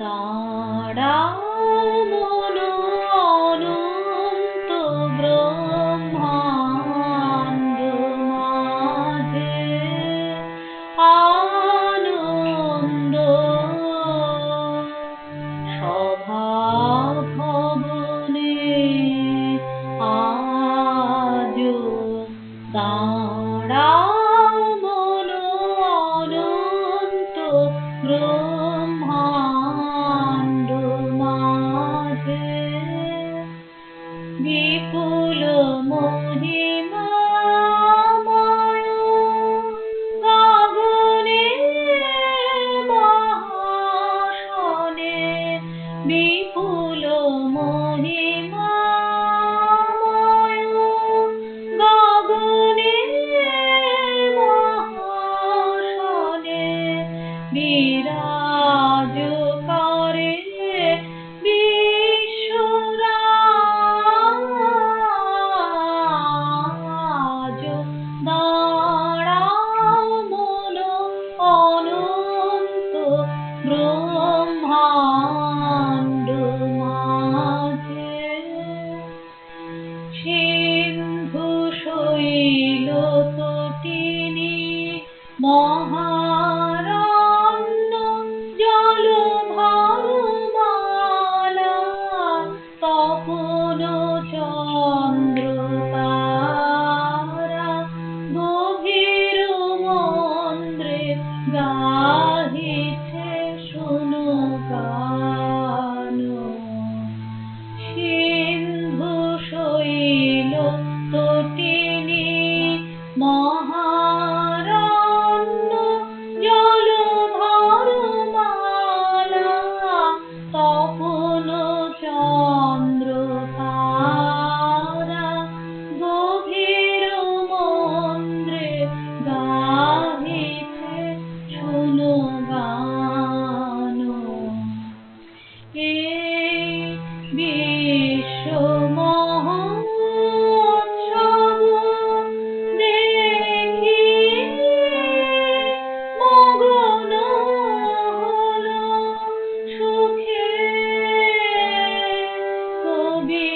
தாடாமோ be গাহিছে শোনো গান। সিন্ধু শৈল তিনি মহা be